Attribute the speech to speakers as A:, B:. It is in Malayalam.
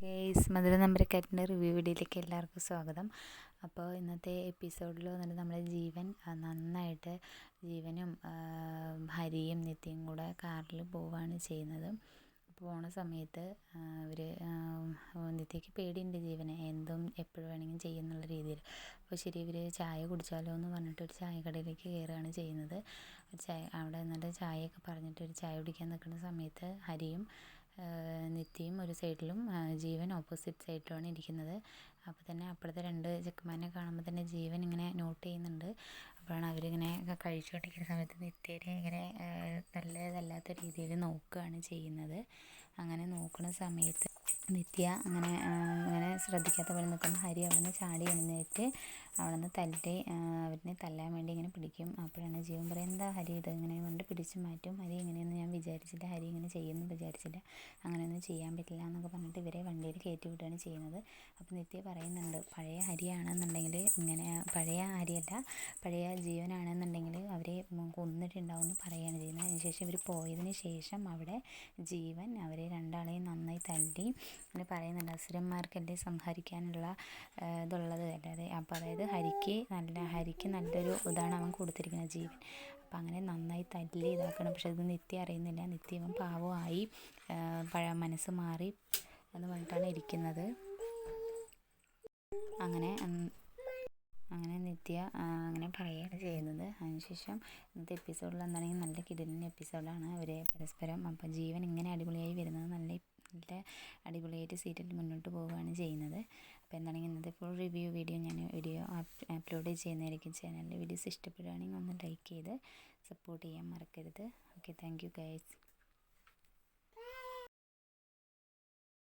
A: ഗേസ് മധുര നമ്പരക്കാറ്റിന്റെ റിവ്യൂ വീഡിയോയിലേക്ക് എല്ലാവർക്കും സ്വാഗതം. അപ്പോൾ ഇന്നത്തെ എപ്പിസോഡിൽ വന്നിട്ട് നമ്മുടെ ജീവൻ നന്നായിട്ട് ജീവനും ഹരിയും നിത്യയും കൂടെ കാറിൽ പോവുകയാണ് ചെയ്യുന്നത്. പോണ സമയത്ത് അവർ നിത്യയ്ക്ക് പേടിയുണ്ട് ജീവനെ. എന്തും എപ്പോഴും വേണമെങ്കിലും ചെയ്യുന്നുള്ള രീതിയിൽ. അപ്പോൾ ശരി ഇവർ ചായ കുടിച്ചാലോ എന്ന് പറഞ്ഞിട്ട് ഒരു ചായക്കടയിലേക്ക് കയറുകയാണ് ചെയ്യുന്നത്. ചായ അവിടെ നിന്നിട്ട് ചായയൊക്കെ പറഞ്ഞിട്ട് ഒരു ചായ കുടിക്കാൻ നിൽക്കുന്ന സമയത്ത് ഹരിയും നിത്യയും ഒരു സൈഡിലും ജീവൻ ഓപ്പോസിറ്റ് സൈഡിലുമാണ് ഇരിക്കുന്നത്. അപ്പോൾ തന്നെ അപ്പുറത്തെ രണ്ട് ചെക്കന്മാരെ കാണുമ്പോൾ തന്നെ ജീവൻ ഇങ്ങനെ നോട്ട് ചെയ്യുന്നുണ്ട്. അപ്പോഴാണ് അവരിങ്ങനെ കഴിച്ചുകൊണ്ടിരിക്കുന്ന സമയത്ത് നിത്യനെ ഇങ്ങനെ നല്ലതല്ലാത്ത രീതിയിൽ നോക്കുകയാണ് ചെയ്യുന്നത്. അങ്ങനെ നോക്കുന്ന സമയത്ത് നിത്യ അങ്ങനെ ശ്രദ്ധിക്കാത്ത പോലെ നിൽക്കുന്ന ഹരി അവനെ ചാടി എഴുന്നേറ്റ് അവിടെ നിന്ന് തല്ലി അവരിനെ തല്ലാൻ വേണ്ടി ഇങ്ങനെ പിടിക്കും. അപ്പോഴാണ് ജീവൻ പറയുന്നത് എന്താ ഹരി ഇത്? ഇങ്ങനെ കൊണ്ട് പിടിച്ച് മാറ്റും. ഹരി ഇങ്ങനെയൊന്നും ഞാൻ വിചാരിച്ചില്ല. ഹരി ഇങ്ങനെ ചെയ്യുമെന്ന് വിചാരിച്ചില്ല. അങ്ങനെയൊന്നും ചെയ്യാൻ പറ്റില്ല എന്നൊക്കെ പറഞ്ഞിട്ട് ഇവരെ വണ്ടിയിൽ കയറ്റി വിടുകയാണ് ചെയ്യുന്നത്. അപ്പോൾ നിത്യ പറയുന്നുണ്ട് പഴയ ഹരിയാണെന്നുണ്ടെങ്കിൽ ഇങ്ങനെ പഴയ ഹരിയല്ല പഴയ ജീവനാണെന്നുണ്ടെങ്കിൽ കൊന്നിട്ടുണ്ടാവും എന്ന് പറയുകയാണ് ചെയ്യുന്നത്. അതിനുശേഷം ഇവർ പോയതിന് ശേഷം അവിടെ ജീവൻ അവരെ രണ്ടാളെയും നന്നായി തല്ലി അങ്ങനെ പറയുന്നുണ്ട്. അസുരന്മാർക്കല്ലേ സംഹരിക്കാനുള്ള ഇതുള്ളത്. അല്ലാതെ അപ്പോൾ അതായത് ഹരിക്ക് നല്ല ഹരിക്ക് നല്ലൊരു ഇതാണ് അവൻ കൊടുത്തിരിക്കുന്നത് ജീവൻ. അപ്പം അങ്ങനെ നന്നായി തല്ലി ഇതാക്കണം. പക്ഷെ അത് നിത്യ അറിയുന്നില്ല. നിത്യവൻ പാവമായി പഴ മനസ്സ് മാറി എന്ന് പറഞ്ഞിട്ടാണ് ഇരിക്കുന്നത്. അങ്ങനെ അങ്ങനെ നിത്യ അങ്ങനെ പറയുകയാണ് ചെയ്യുന്നത്. അതിനുശേഷം ഇന്നത്തെ എപ്പിസോഡിൽ എന്താണെങ്കിൽ നല്ല കിടിലൻ എപ്പിസോഡാണ് അവർ പരസ്പരം അപ്പം ജീവൻ ഇങ്ങനെ അടിപൊളിയായി വരുന്നത് നല്ല നല്ല അടിപൊളിയായിട്ട് സീരിയൽ മുന്നോട്ട് പോവുകയാണ് ചെയ്യുന്നത്. അപ്പോൾ എന്താണെങ്കിൽ ഇന്നത്തെ ഫുൾ റിവ്യൂ വീഡിയോ ഞാൻ വീഡിയോ അപ്ലോഡ് ചെയ്യുന്നതായിരിക്കും ചാനലിൽ വീഡിയോസ് ഇഷ്ടപ്പെടുകയാണെങ്കിൽ ഒന്ന് ലൈക്ക് ചെയ്ത് സപ്പോർട്ട് ചെയ്യാൻ മറക്കരുത്. Okay thank you guys